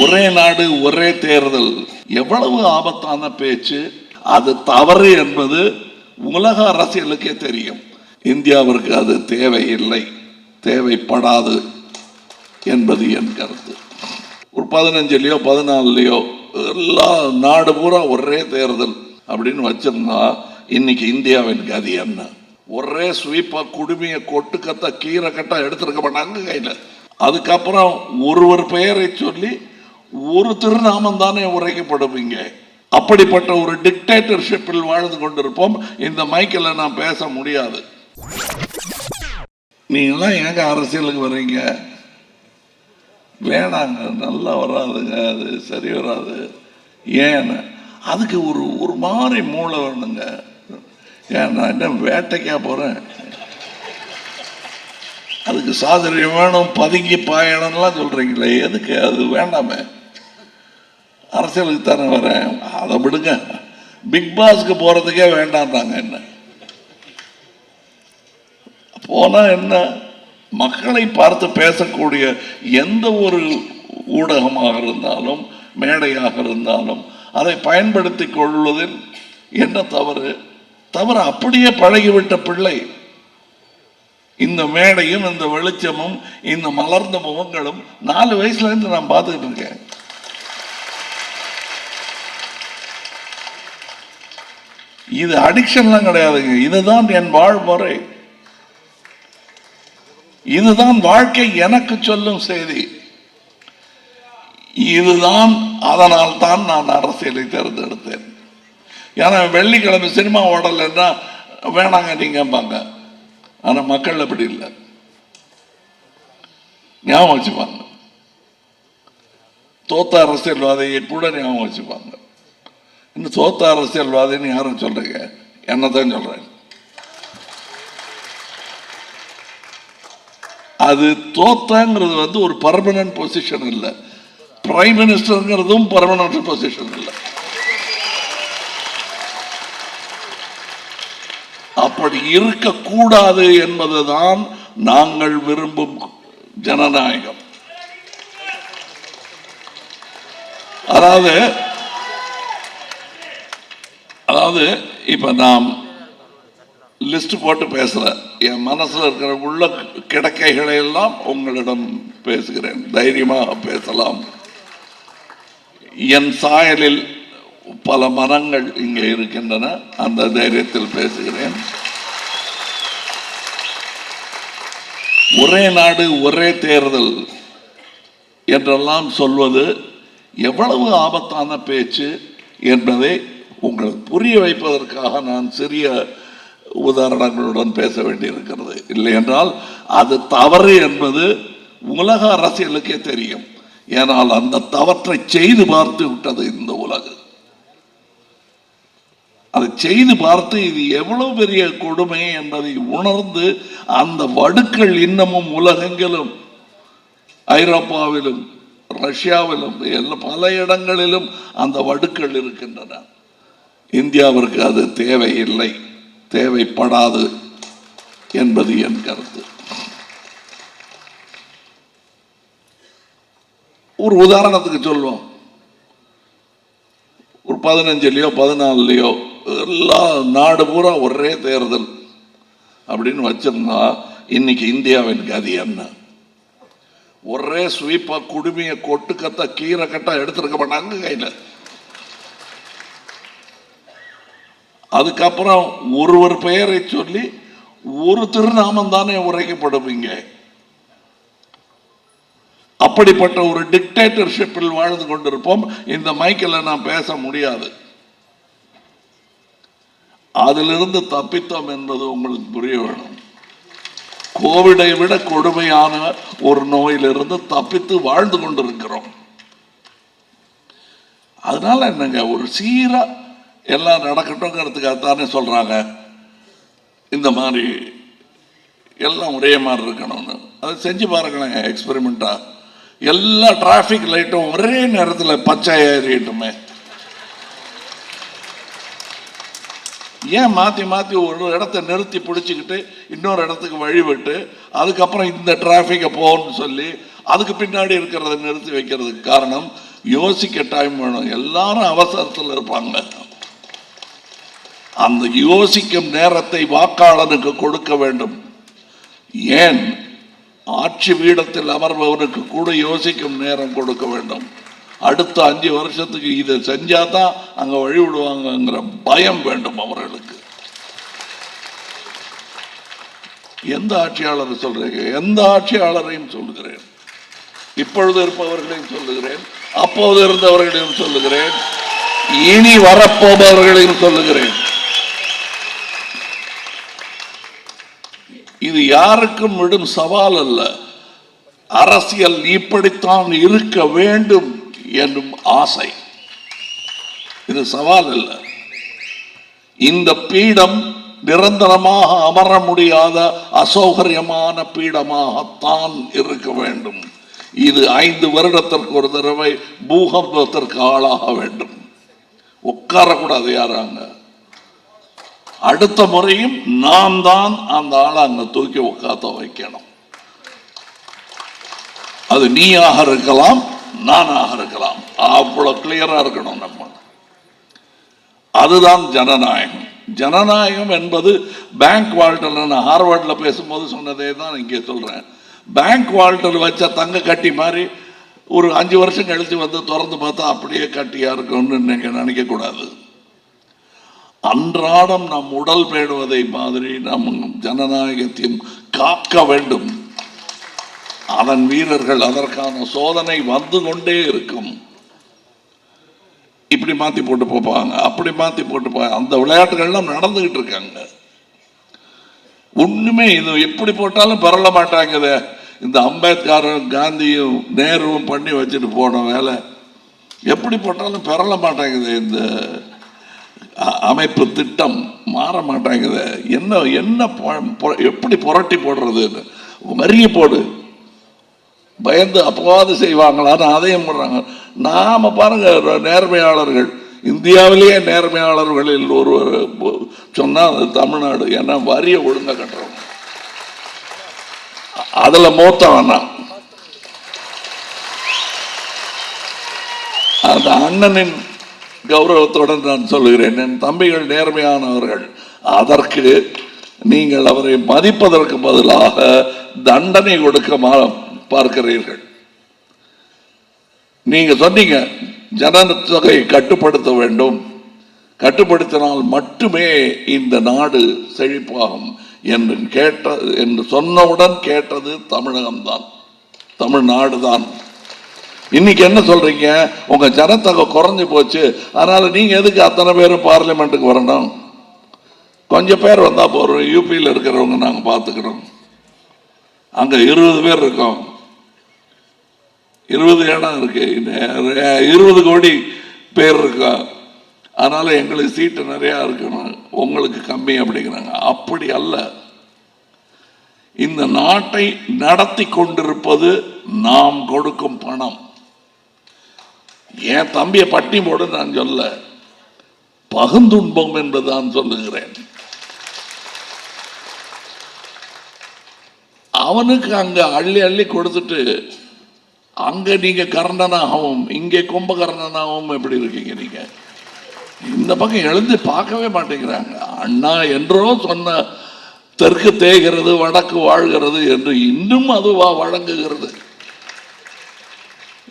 ஒரே நாடு ஒரே தேர்தல். எவ்வளவு ஆபத்தான பேச்சு. அது தவறு என்பது உலக அரசியலுக்கே தெரியும். இந்தியாவிற்கு அது தேவையில்லை. தேவைப்படாது என்பது என் கருத்து. ஒரு பதினஞ்சுலையோ பதினாலுலையோ எல்லா நாடு பூரா ஒரே தேர்தல் அப்படின்னு வச்சிருந்தா இன்னைக்கு இந்தியாவின் கதி என்ன? ஒரே ஸ்வீப்பா குடுமையை கொட்டு கீரை கட்டா எடுத்திருக்க மாட்டாங்க கையில. அதுக்கப்புறம் ஒருவர் பெயரை சொல்லி ஒரு திருநாமம் தானே உரைக்கப்படுவீங்க அப்படிப்பட்ட ஒரு டிக்டேட்டர்ஷிப்பில் வாழ்ந்து கொண்டிருப்போம். இந்த மைக்கில் நான் பேச முடியாது. நீங்களாம் ஏங்க அரசியலுக்கு வர்றீங்க? வேணாங்க நல்லா வராதுங்க அது சரி வராது. ஏன்னு அதுக்கு ஒரு ஒரு மாதிரி மூளை வேணுங்க. ஏன் நான் என்ன வேட்டைக்கா போகிறேன் அதுக்கு சாதுரியம் வேணும் பதுங்கி பாயணும்லாம் சொல்கிறீங்களே எதுக்கு? அது வேண்டாமே. அரசியலுக்கு தானே வரேன் அதை விடுங்க. பிக் பாஸ்க்கு போகிறதுக்கே வேண்டாம்னாங்க என்ன? போனா என்ன? மக்களை பார்த்து பேசக்கூடிய எந்த ஒரு ஊடகமாக இருந்தாலும் மேடையாக இருந்தாலும் அதை பயன்படுத்தி கொள்வதில் என்ன தவறு? தவறு அப்படியே பழகிவிட்ட பிள்ளை. இந்த மேடையும் இந்த வெளிச்சமும் இந்த மலர்ந்த முகங்களும் நாலு வயசுல இருந்து நான் பார்த்துக்கிட்டு இருக்கேன். இது அடிக்ஷன்லாம் கிடையாதுங்க. இதுதான் என் வாழ்முறை. இதுதான் வாழ்க்கை எனக்கு சொல்லும் செய்தி. இதுதான் அதனால் தான் நான் அரசியலை தேர்ந்தெடுத்தேன். ஏன்னா வெள்ளிக்கிழமை சினிமா ஓடலைன்னா வேணாங்க நீங்கம்பாங்க ஆனால் மக்கள் அப்படி இல்லை. ஞாபகம் வச்சுப்பாங்க. தோத்த அரசியல்வாதியை கூட ஞாபகம் வச்சுப்பாங்க. இன்னும் சோத்த அரசியல்வாதின்னு யாரும் சொல்றீங்க? என்ன தான் சொல்றேன். அது தோத்தாங்கிறது வந்து ஒரு பர்மனன்ட் பொசிஷன் இல்லை. பிரைம் மினிஸ்டருங்கிறதும் பர்மனன்ட் பொசிஷன் இல்லை. அப்படி இருக்கக்கூடாது என்பதுதான் நாங்கள் விரும்பும் ஜனநாயகம். அதாவது அதாவது இப்போ நாம் லிஸ்ட் போட்டு பேசுறேன் என் மனசுல இருக்கிற உள்ள கிடக்கைகளை எல்லாம் உங்களிடம் பேசுகிறேன். தைரியமாக பேசலாம். என் சாயலில் பல மரங்கள் இங்கே இருக்கின்றன. அந்த தைரியத்தில் பேசுகிறேன். ஒரே நாடு ஒரே தேர்தல் என்றெல்லாம் சொல்வது எவ்வளவு ஆபத்தான பேச்சு என்பதை உங்களுக்கு புரிய வைப்பதற்காக நான் சிறிய உதாரணங்களுடன் பேச வேண்டியிருக்கிறது. இல்லை என்றால் அது தவறு என்பது உலக அரசியலுக்கே தெரியும். ஏனால் அந்த தவற்றை செய்து பார்த்து விட்டது இந்த உலகு. அதை செய்து பார்த்து இது எவ்வளவு பெரிய கொடுமை என்பதை உணர்ந்து அந்த வடுக்கள் இன்னமும் உலகெங்கிலும் ஐரோப்பாவிலும் ரஷ்யாவிலும் எல்லா பல இடங்களிலும் அந்த வடுக்கள் இருக்கின்றன. இந்தியாவிற்கு அது தேவையில்லை தேவைப்படாது என்பது என் கருத்து. ஒரு உதாரணத்துக்கு சொல்லுவோம் ஒரு பதினஞ்சுலையோ பதினாலுலையோ எல்லா நாடு பூரா ஒரே தேர்தல் அப்படின்னு வச்சிருந்தா இன்னைக்கு இந்தியாவின் கதி என்ன? ஒரே ஸ்வீப்பா குடுமையை கொட்டுக்கத்த கீரை கட்டா எடுத்திருக்க மாட்டாங்க கையில். அதுக்கப்புறம் ஒருவர் பெயரை சொல்லி ஒரு திருநாமம் தானே உரைக்கப்படுவீங்க அப்படிப்பட்ட ஒரு டிக்டேட்டர்ஷிப்பில் வாழ்ந்து கொண்டிருப்போம். இந்த மைக்கில் நான் பேச முடியாது. அதிலிருந்து தப்பித்தோம் என்பது உங்களுக்கு புரிய வேணும். கோவிடை விட கொடுமையான ஒரு நோயிலிருந்து தப்பித்து வாழ்ந்து கொண்டிருக்கிறோம். அதனால என்னங்க ஒரு சீரா எல்லாம் நடக்கட்டும்ங்கிறதுக்காக தானே சொல்கிறாங்க இந்த மாதிரி எல்லாம் ஒரே மாதிரி இருக்கணும்னு. அதை செஞ்சு பாருங்களேன் எக்ஸ்பெரிமெண்ட்டாக எல்லா டிராஃபிக் லைட்டும் ஒரே நேரத்தில் பச்சை ஏறிட்டுமே. ஏன் மாற்றி மாற்றி ஒரு இடத்த நிறுத்தி பிடிச்சிக்கிட்டு இன்னொரு இடத்துக்கு வழிபட்டு அதுக்கப்புறம் இந்த டிராஃபிக்கை போகணும்னு சொல்லி அதுக்கு பின்னாடி இருக்கிறத நிறுத்தி வைக்கிறதுக்கு காரணம் யோசிக்க டைம் வேணும். எல்லாரும் அவசரத்தில் இருப்பாங்க. அந்த யோசிக்கும் நேரத்தை வாக்காளனுக்கு கொடுக்க வேண்டும். ஏன்? ஆட்சி பீடத்தில் அமர்பவனுக்கு கூட யோசிக்கும் நேரம் கொடுக்க வேண்டும். அடுத்த அஞ்சு வருஷத்துக்கு இதை செஞ்சாதான் அங்க வழி விடுவாங்கங்கிற பயம் வேண்டும் அவர்களுக்கு. எந்த ஆட்சியாளரை சொல்றீங்க? எந்த ஆட்சியாளரையும் சொல்லுகிறேன். இப்பொழுது இருப்பவர்களையும் சொல்லுகிறேன். அப்போது இருந்தவர்களையும் சொல்லுகிறேன். இனி வரப்போபவர்களையும் சொல்லுகிறேன். இது யாருக்கும் விடும் சவால் அல்ல. அரசியல் இப்படித்தான் இருக்க வேண்டும் என்னும் ஆசை. இது சவால் அல்ல. இந்த பீடம் நிரந்தரமாக அமர முடியாத அசௌகரியமான பீடமாகத்தான் இருக்க வேண்டும். இது ஐந்து வருடத்திற்கு ஒரு தடவை பூகம்பத்திற்கு ஆளாக வேண்டும். உட்காரக்கூடாது யாராங்க? அடுத்த முறையும் நாம் தான் அந்த ஆளை அங்க தூக்கி உட்காத்த வைக்கணும். அது நீயாக இருக்கலாம் நானாக இருக்கலாம். அவ்வளவு கிளியரா இருக்கணும் நம்ம. அதுதான் ஜனநாயகம். ஜனநாயகம் என்பது பேங்க் வால்டர் நான் ஹார்வர்டில் பேசும்போது சொன்னதே தான் இங்கே சொல்கிறேன் பேங்க் வால்டர் வச்ச தங்க கட்டி மாதிரி ஒரு அஞ்சு வருஷம் கழித்து வந்து திறந்து பார்த்தா அப்படியே கட்டியாக இருக்கும்னு நீங்கள் நினைக்கக்கூடாது அன்றாடம் நம் உடல் பேடுவதை மாதிரி நம் ஜனநாயகத்தையும் காக்க வேண்டும். அதன் வீரர்கள் அதற்கான சோதனை வந்து கொண்டே இருக்கும். இப்படி மாத்தி போட்டு போப்பாங்க அப்படி மாத்தி போட்டு போவாங்க அந்த விளையாட்டுகள்லாம் நடந்துகிட்டு இருக்காங்க. ஒண்ணுமே இது எப்படி போட்டாலும் பரவ மாட்டாங்குதே. இந்த அம்பேத்கரும் காந்தியும் நேருவும் பண்ணி வச்சுட்டு போன வேலை. எப்படி போட்டாலும் பெறல மாட்டேங்குது இந்த அமைப்பு திட்டம் மாற மாட்டேங்குது. என்ன என்ன எப்படி புரட்டி போடுறதுன்னு வரிய போடு. பயந்து அப்பவாது செய்வாங்களான்னு அதையும் பண்ணுறாங்க நாம பாருங்க நேர்மையாளர்கள். இந்தியாவிலேயே நேர்மையாளர்களில் ஒருவர் சொன்னால் அது தமிழ்நாடு. ஏன்னா வரிய ஒழுங்கா கட்டுறோம். அதில் மூத்த வேணாம் அந்த அண்ணனின் கௌரவத்துடன் நான் சொல்லுகிறேன். என் தம்பிகள் நேர்மையானவர்கள். அதற்கு நீங்கள் அவரை மதிப்பதற்கு பதிலாக தண்டனை கொடுக்க மா- பார்க்கிறீர்கள். நீங்க சொன்னீங்க ஜனத்தொகை கட்டுப்படுத்த வேண்டும். கட்டுப்படுத்தினால் மட்டுமே இந்த நாடு செழிப்பாகும் என்று கேட்ட என்று சொன்னவுடன் கேட்டது தமிழகம்தான். தமிழ்நாடு தான் இன்னைக்கு என்ன சொல்றீங்க? உங்க ஜனத்தொகை குறைஞ்சு போச்சு. அதனால நீங்க எதுக்கு அத்தனை பேரும் பார்லிமெண்ட்டுக்கு வரணும்? கொஞ்சம் பேர் வந்தா போறோம். யூபியில் இருக்கிறவங்க நாங்க பார்த்துக்கிறோம் அங்க இருபது பேர் இருக்கோம். இருபது இடம் இருக்கு. இருபது கோடி பேர் இருக்கோம். அதனால எங்களுக்கு சீட்டு நிறைய இருக்கணும். உங்களுக்கு கம்மி அப்படிங்கிறாங்க. அப்படி அல்ல. இந்த நாட்டை நடத்தி கொண்டிருப்பது நாம் கொடுக்கும் பணம். என் தம்பியை பட்டி போடு நான் சொல்ல. பகுந்துன்பம் என்று தான் சொல்லுகிறேன். அவனுக்கு அங்க அள்ளி அள்ளி கொடுத்துட்டு அங்க நீங்க கர்ணனாகவும் இங்கே கும்பகர்ணனாகவும் எப்படி இருக்கீங்க நீங்க? இந்த பக்கம் எழுந்து பார்க்கவே மாட்டேங்கிறாங்க. அண்ணா என்றோ சொன்ன தெற்கு தேய்கிறது வடக்கு வாழ்கிறது என்று இன்னும் அதுவா வழங்குகிறது.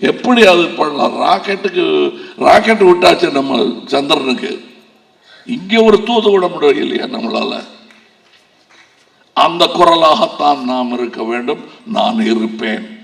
எப்படி அது பண்ணலாம்? ராக்கெட்டுக்கு ராக்கெட் விட்டாச்சு நம்ம சந்திரனுக்கு. இங்கே ஒரு தூது விட முடியும் இல்லையா நம்மளால்? அந்த குரலாகத்தான் நாம் இருக்க வேண்டும். நான் இருப்பேன்.